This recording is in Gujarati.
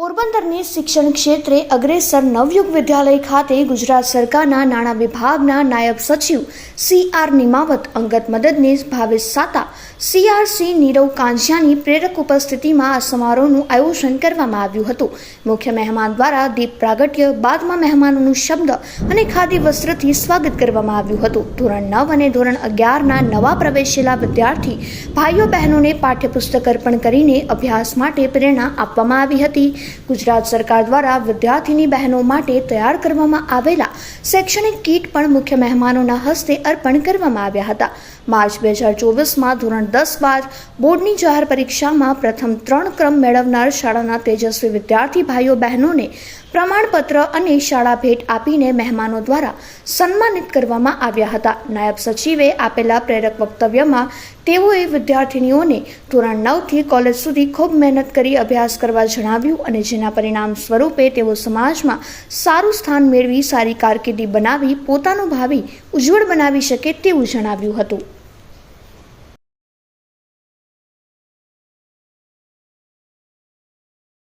પોરબંદરની શિક્ષણ ક્ષેત્રે અગ્રેસર નવયુગ વિદ્યાલય ખાતે ગુજરાત સરકારના નાણાં વિભાગના નાયબ સચિવ સી આર નિમાવત અંગત મદદનીશ ભાવેશ સાતા સીઆરસી નીરવ કાંસિયાની પ્રેરક ઉપસ્થિતિમાં આ સમારોહનું આયોજન કરવામાં આવ્યું હતું. મુખ્ય મહેમાન દ્વારા દીપ પ્રાગટ્ય, બાદમાં મહેમાનોનું શબ્દ અને ખાદી વસ્ત્રથી સ્વાગત કરવામાં આવ્યું હતું. ધોરણ નવ અને ધોરણ અગિયારના નવા પ્રવેશેલા વિદ્યાર્થી ભાઈઓ બહેનોને પાઠ્યપુસ્તક અર્પણ કરીને અભ્યાસ માટે પ્રેરણા આપવામાં આવી હતી. ગુજરાત સરકાર દ્વારા વિદ્યાર્થીની બહેનો માટે તૈયાર કરવામાં આવેલા શૈક્ષણિક કીટ પણ મુખ્ય મહેમાનોના હસ્તે અર્પણ કરવામાં આવ્યા હતા. માર્ચ બે હજાર ચોવીસમાં ધોરણ દસ બાદ બોર્ડની જાહેર પરીક્ષામાં પ્રથમ ત્રણ ક્રમ મેળવનાર શાળાના તેજસ્વી વિદ્યાર્થી ભાઈઓ બહેનોને પ્રમાણપત્ર અને શાળા ભેટ આપીને મહેમાનો દ્વારા સન્માનિત કરવામાં આવ્યા હતા. નાયબ સચિવે આપેલા પ્રેરક વક્તવ્યમાં તેઓએ વિદ્યાર્થિનીઓને ધોરણ નવથી કોલેજ સુધી ખૂબ મહેનત કરી અભ્યાસ કરવા જણાવ્યું અને જેના પરિણામ સ્વરૂપે તેઓ સમાજમાં સારું સ્થાન મેળવી સારી કારકિર્દી બનાવી પોતાનું ભાવિ ઉજ્જવળ બનાવી શકે તેવું જણાવ્યું હતું.